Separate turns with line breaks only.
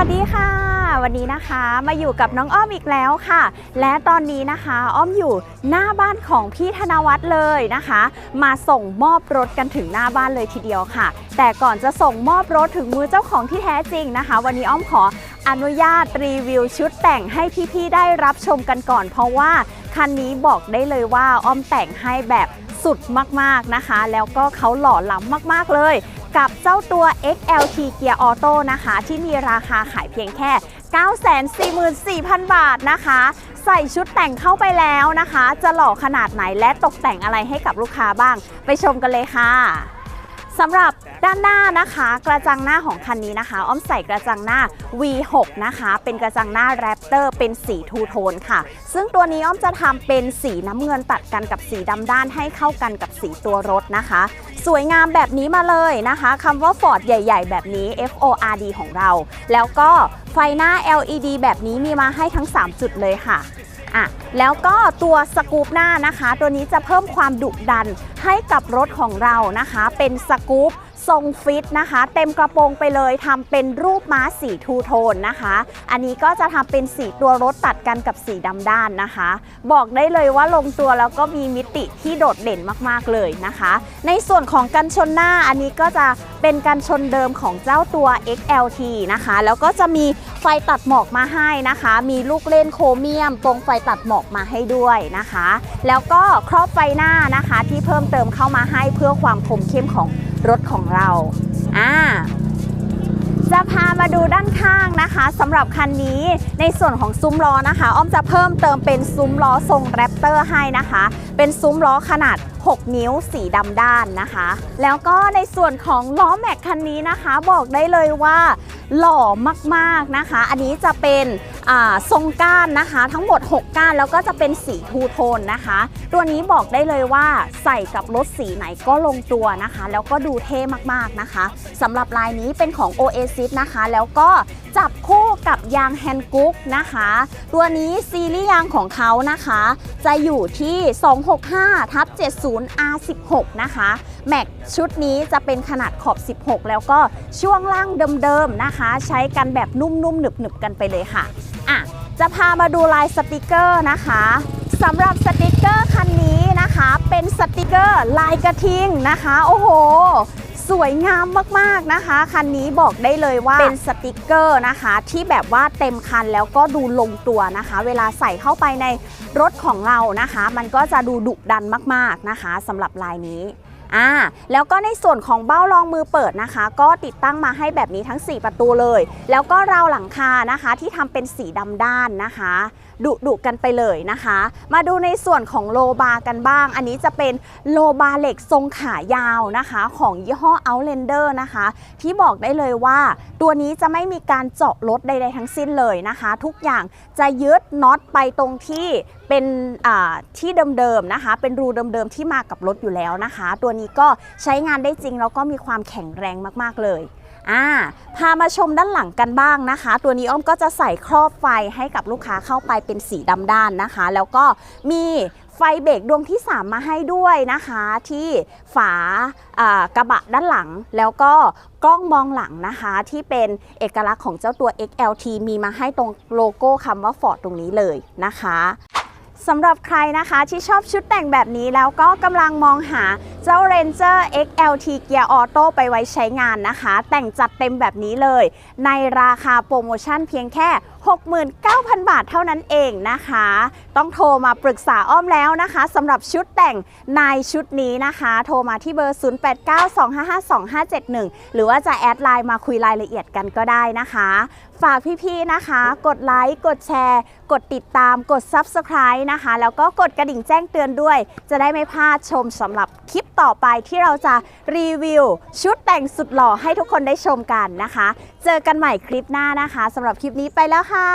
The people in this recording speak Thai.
วัสดีค่ะ วันนี้นะคะมาอยู่กับน้องอ้อมอีกแล้วค่ะ และตอนนี้นะคะอ้อมอยู่หน้าบ้านของพี่ธนวัฒน์เลยนะคะ มาส่งมอบรถกันถึงหน้าบ้านเลยทีเดียวค่ะ แต่ก่อนจะส่งมอบรถถึงมือเจ้าของที่แท้จริงนะคะ วันนี้อ้อมขออนุญาตรีวิวชุดแต่งให้พี่ๆได้รับชมกันก่อน เพราะว่า คันนี้บอกได้เลยว่าอ้อมแต่งให้แบบสุดมากๆนะคะ แล้วก็เขาหล่อล้ำมากๆเลย กับเจ้าตัว XLT Gear Auto นะคะ ที่มีราคาขายเพียงแค่ 944,000 บาทนะคะ ใส่ชุดแต่งเข้าไปแล้วนะคะ จะหล่อขนาดไหนและตกแต่งอะไรให้กับลูกค้าบ้าง ไปชมกันเลยค่ะ สำหรับด้านหน้านะคะ กระจังหน้าของคันนี้นะคะ อ้อมใส่กระจังหน้า V6 นะคะ เป็นกระจังหน้าแรปเตอร์เป็นสีทูโทนค่ะ ซึ่งตัวนี้อ้อมจะทำเป็นสีน้ำเงินตัดกันกับสีดำด้านให้เข้ากันกับสีตัวรถนะคะ สวยงามแบบนี้มาเลยนะคะคำว่า Ford ใหญ่ ๆ แบบนี้ F O R D ของเรา แล้วก็ไฟหน้า LED แบบนี้มีมาให้ทั้ง 3 จุดเลยค่ะ อะแล้วก็ตัวสกูปหน้านะคะ ตัวนี้จะเพิ่มความดุดันให้กับรถของเรานะคะ เป็นสกูป ทรงฟิตนะคะ เต็มกระโปรงไปเลยทำเป็นรูปม้าสีทูโทนนะคะ อันนี้ก็จะทำเป็นสีตัวรถตัดกันกับสีดำด้านนะคะ บอกได้เลยว่าลงตัวแล้วก็มีมิติที่โดดเด่นมากๆเลยนะคะ ในส่วนของกันชนหน้าอันนี้ก็จะเป็นกันชนเดิมของเจ้าตัว XLT นะคะ แล้วก็จะมีไฟตัดหมอกมาให้นะคะ มีลูกเล่นโครเมียมตรงไฟตัดหมอกมาให้ด้วยนะคะ แล้วก็ครอบไฟหน้านะคะที่เพิ่มเติมเข้ามาให้เพื่อความคมเข้มของ รถของเราอ่าจะพามาดูด้านข้างนะคะสำหรับคันนี้ในส่วนของซุ้มล้อนะคะ อ้อมจะเพิ่มเติมเป็นซุ้มล้อทรงแรปเตอร์ให้นะคะ เป็นซุ้มล้อขนาด 6 นิ้วสีดำด้านนะคะ แล้วก็ในส่วนของล้อแม็กคันนี้นะคะ บอกได้เลยว่าหล่อมากๆนะคะ อันนี้จะเป็นทรงก้านนะคะ ทั้งหมด 6 ก้านแล้วก็จะเป็นสีทูโทนนะคะ ตัวนี้บอกได้เลยว่าใส่กับรถสีไหนก็ลงตัวนะคะ แล้วก็ดูเท่มากๆนะคะสำหรับลายนี้เป็นของ Oasis นะคะ แล้วก็จับคู่กับยางแฮนกุ๊กนะคะ ตัวนี้ซีรีส์ยางของเขานะคะ จะอยู่ที่ 265ทับ70 R16 นะคะแม็กชุดนี้จะเป็นขนาดขอบ 16 แล้วก็ช่วงล่างเดิมๆนะคะ ใช้กันแบบนุ่มๆหนึบๆกันไปเลยค่ะอะจะพามาดูลายสติกเกอร์นะคะ สำหรับสติกเกอร์คันนี้นะคะ เป็นสติกเกอร์ลายกระทิงนะคะ โอ้โห สวยงามมากๆนะคะ คันนี้บอกได้เลยว่าเป็นสติกเกอร์นะคะ ที่แบบว่าเต็มคันแล้วก็ดูลงตัวนะคะ เวลาใส่เข้าไปในรถของเรานะคะ มันก็จะดูดุดันมากๆนะคะสำหรับลายนี้ อ่าแล้วก็ในส่วนของเบ้ารองมือเปิดนะคะ ก็ติดตั้งมาให้แบบนี้ทั้ง 4 ประตูเลย แล้วก็ราวหลังคานะคะที่ทำเป็นสีดำด้านนะคะดุดุกันไปเลยนะคะ มาดูในส่วนของโลบาร์กันบ้าง อันนี้จะเป็นโลบาร์เหล็กทรงขายาวนะคะ ของยี่ห้อ Outlander นะคะ ที่บอกได้เลยว่า ตัวนี้จะไม่มีการเจาะรถใดๆทั้งสิ้นเลยนะคะ ทุกอย่างจะยึดน็อตไปตรงที่เป็นที่เดิมๆนะคะ เป็นรูเดิมๆที่มากับรถอยู่แล้วนะคะ ตัวนี้ก็ใช้งานได้จริงแล้วก็มีความแข็งแรงมากๆเลยอ่าพามาชมด้านหลังกันบ้างนะคะ ตัวนี้อ้อมก็จะใส่ครอบไฟให้กับลูกค้าเข้าไปเป็นสีดำด้านนะคะ แล้วก็มีไฟเบรกดวงที่ 3 มาให้ด้วยนะคะ ที่ฝาอ่ากระบะด้านหลัง แล้วก็กล้องมองหลังนะคะ ที่เป็นเอกลักษณ์ของเจ้าตัว XLT มีมาให้ตรงโลโก้คำว่า Ford ตรงนี้เลยนะคะสำหรับใครนะคะที่ชอบชุดแต่งแบบนี้แล้วก็กำลังมองหา เจ้า Ranger XLT Gear Auto ไปไว้ใช้งานนะคะ แต่งจัดเต็มแบบนี้เลย ในราคาโปรโมชั่นเพียงแค่ 69,000 บาทเท่านั้นเองนะคะ ต้องโทรมาปรึกษาอ้อมแล้วนะคะสำหรับชุดแต่งในชุดนี้นะคะ โทรมาที่เบอร์ 0892552571 หรือว่าจะแอดไลน์มาคุยรายละเอียดกันก็ได้นะคะ ฝากพี่ๆนะคะ กดไลค์กดแชร์ กดติดตามกด Subscribe นะคะ แล้วก็กดกระดิ่งแจ้งเตือนด้วย จะได้ไม่พลาดชมสำหรับคลิปต่อไปที่เราจะรีวิว ชุดแต่งสุดหล่อให้ทุกคนได้ชมกันนะคะ เจอกันใหม่คลิปหน้านะคะสำหรับคลิปนี้ไปแล้วค่ะ